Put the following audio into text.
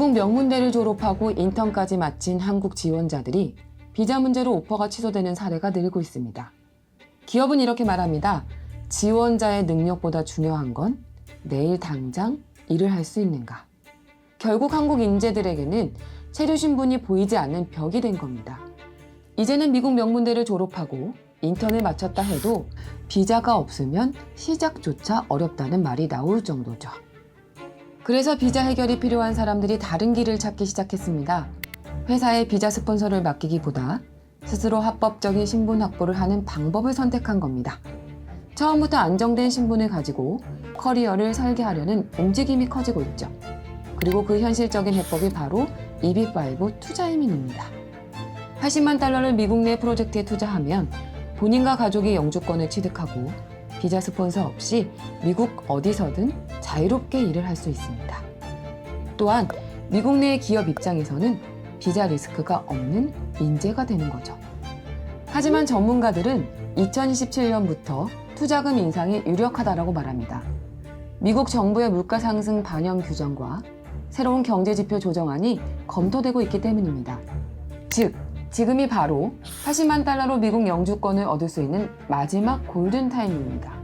미국 명문대를 졸업하고 인턴까지 마친 한국 지원자들이 비자 문제로 오퍼가 취소되는 사례가 늘고 있습니다. 기업은 이렇게 말합니다. 지원자의 능력보다 중요한 건 내일 당장 일을 할 수 있는가. 결국 한국 인재들에게는 체류 신분이 보이지 않는 벽이 된 겁니다. 이제는 미국 명문대를 졸업하고 인턴을 마쳤다 해도 비자가 없으면 시작조차 어렵다는 말이 나올 정도죠. 그래서 비자 해결이 필요한 사람들이 다른 길을 찾기 시작했습니다. 회사에 비자 스폰서를 맡기기보다 스스로 합법적인 신분 확보를 하는 방법을 선택한 겁니다. 처음부터 안정된 신분을 가지고 커리어를 설계하려는 움직임이 커지고 있죠. 그리고 그 현실적인 해법이 바로 EB5 투자 이민입니다. 80만 달러를 미국 내 프로젝트에 투자하면 본인과 가족이 영주권을 취득하고 비자 스폰서 없이 미국 어디서든 자유롭게 일을 할 수 있습니다. 또한 미국 내 기업 입장에서는 비자 리스크가 없는 인재가 되는 거죠. 하지만 전문가들은 2027년부터 투자금 인상이 유력하다라고 말합니다. 미국 정부의 물가 상승 반영 규정과 새로운 경제 지표 조정안이 검토되고 있기 때문입니다. 즉, 지금이 바로 80만 달러로 미국 영주권을 얻을 수 있는 마지막 골든 타임입니다.